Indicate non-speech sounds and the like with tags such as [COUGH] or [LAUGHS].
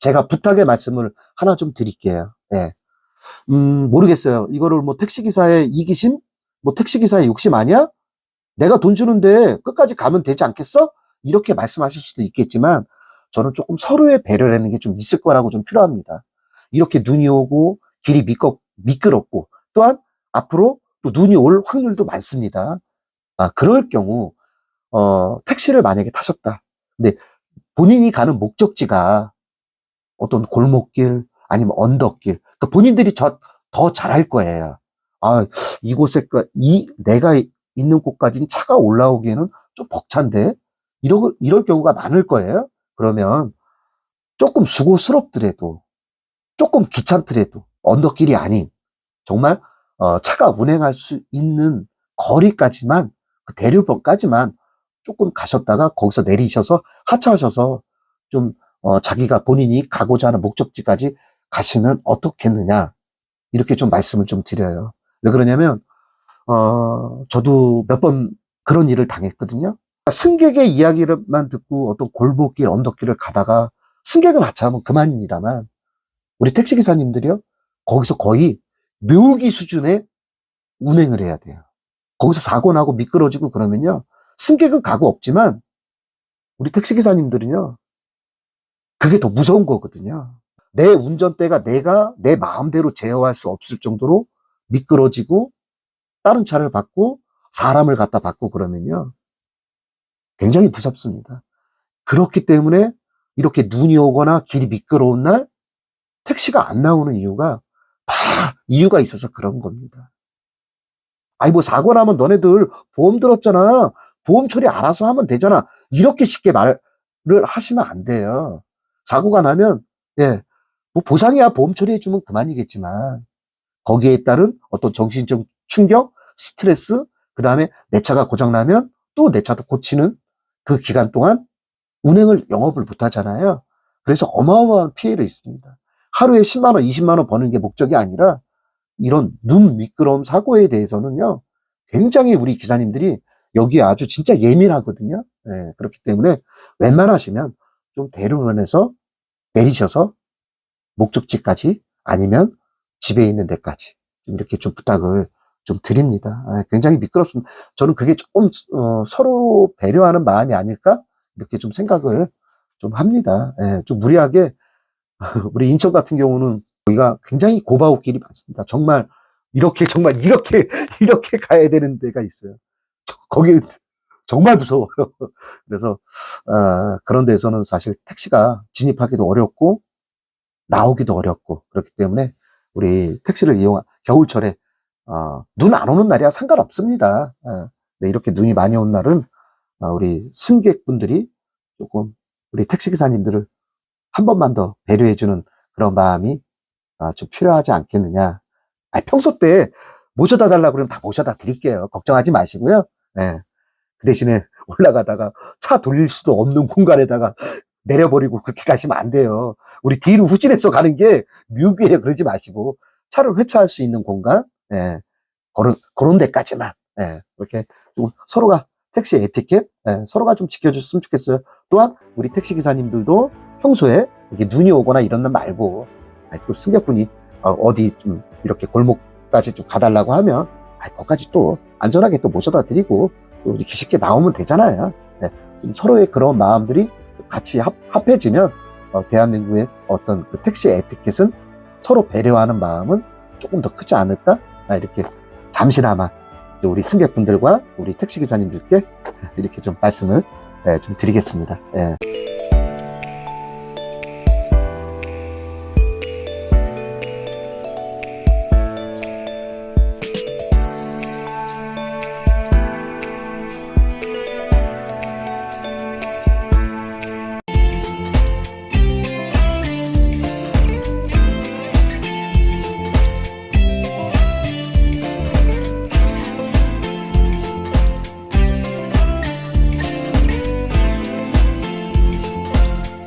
제가 부탁의 말씀을 하나 좀 드릴게요. 예. 음, 모르겠어요. 이거를 뭐 택시기사의 이기심? 뭐 택시기사의 욕심 아니야? 내가 돈 주는데 끝까지 가면 되지 않겠어? 이렇게 말씀하실 수도 있겠지만 저는 조금 서로의 배려라는 게 좀 있을 거라고 좀 필요합니다. 이렇게 눈이 오고 길이 미끄, 미끄럽고 또한 앞으로 또 눈이 올 확률도 많습니다. 아, 그럴 경우 어, 택시를 만약에 타셨다. 근데 본인이 가는 목적지가 어떤 골목길 아니면 언덕길 그 본인들이 저, 더 잘할 거예요. 아, 이곳에 그- 이 내가 있는 곳까지는 차가 올라오기에는 좀 벅찬데 이럴 이럴 경우가 많을 거예요. 그러면 조금 수고스럽더라도 조금 귀찮더라도 언덕길이 아닌 정말 어, 차가 운행할 수 있는 거리까지만 그 대류변까지만 조금 가셨다가 거기서 내리셔서 하차하셔서 좀 어, 자기가 본인이 가고자 하는 목적지까지 가시면 어떻겠느냐 이렇게 좀 말씀을 좀 드려요. 왜 그러냐면 어, 저도 몇 번 그런 일을 당했거든요. 승객의 이야기를만 듣고 어떤 골목길, 언덕길을 가다가 승객을 하차하면 그만입니다만 우리 택시기사님들이요 거기서 거의 묘기 수준의 운행을 해야 돼요. 거기서 사고 나고 미끄러지고 그러면요 승객은 가고 없지만 우리 택시기사님들은요 그게 더 무서운 거거든요. 내 운전대가 내가 내 마음대로 제어할 수 없을 정도로 미끄러지고 다른 차를 받고 사람을 갖다 받고 그러면요. 굉장히 무섭습니다. 그렇기 때문에 이렇게 눈이 오거나 길이 미끄러운 날 택시가 안 나오는 이유가 다 이유가 있어서 그런 겁니다. 아니 뭐 사고 나면 너네들 보험 들었잖아. 보험 처리 알아서 하면 되잖아. 이렇게 쉽게 말을 하시면 안 돼요. 사고가 나면 예, 뭐 보상이야 보험 처리해 주면 그만이겠지만 거기에 따른 어떤 정신적 충격, 스트레스, 그 다음에 내 차가 고장 나면 또 내 차도 고치는 그 기간 동안 운행을 영업을 못 하잖아요. 그래서 어마어마한 피해를 있습니다. 하루에 10만 원, 20만 원 버는 게 목적이 아니라 이런 눈 미끄러움 사고에 대해서는요. 굉장히 우리 기사님들이 여기에 아주 진짜 예민하거든요. 예, 그렇기 때문에 웬만하시면 좀 대로변에서 내리셔서 목적지까지 아니면 집에 있는 데까지 좀 이렇게 좀 부탁을 좀 드립니다. 아, 굉장히 미끄럽습니다. 저는 그게 조금 어, 서로 배려하는 마음이 아닐까 이렇게 좀 생각을 좀 합니다. 예, 좀 무리하게 [LAUGHS] 우리 인천 같은 경우는 여기가 굉장히 고바웃 길이 많습니다. 정말 이렇게 정말 이렇게 [LAUGHS] 이렇게 가야 되는 데가 있어요. 저- 거기 정말 무서워요. [LAUGHS] 그래서 아, 그런 데서는 사실 택시가 진입하기도 어렵고 나오기도 어렵고 그렇기 때문에 우리 택시를 이용한 겨울철에 어, 눈 안 오는 날이야 상관없습니다. 어, 네, 이렇게 눈이 많이 온 날은 어, 우리 승객분들이 조금 우리 택시기사님들을 한 번만 더 배려해주는 그런 마음이 어, 좀 필요하지 않겠느냐. 아, 평소 때 모셔다 달라고 그러면 다 모셔다 드릴게요. 걱정하지 마시고요. 예. 그 대신에 올라가다가 차 돌릴 수도 없는 공간에다가 내려버리고 그렇게 가시면 안 돼요. 우리 뒤로 후진해서 가는 게 묘기예요. 그러지 마시고 차를 회차할 수 있는 공간, 예, 그런 그런 데까지만 예, 이렇게 좀 서로가 택시 에티켓 예, 서로가 좀 지켜줬으면 좋겠어요. 또한 우리 택시 기사님들도 평소에 이렇게 눈이 오거나 이런 날 말고 아, 또 승객분이 어, 어디 좀 이렇게 골목까지 좀 가달라고 하면 아, 거기까지 또 안전하게 또 모셔다 드리고 또 이렇게 쉽게 나오면 되잖아요. 예, 좀 서로의 그런 마음들이 같이 합, 합해지면 어, 대한민국의 어떤 그 택시 에티켓은 서로 배려하는 마음은 조금 더 크지 않을까? 아, 이렇게 잠시나마 우리 승객분들과 우리 택시 기사님들께 이렇게 좀 말씀을 예, 좀 드리겠습니다. 예.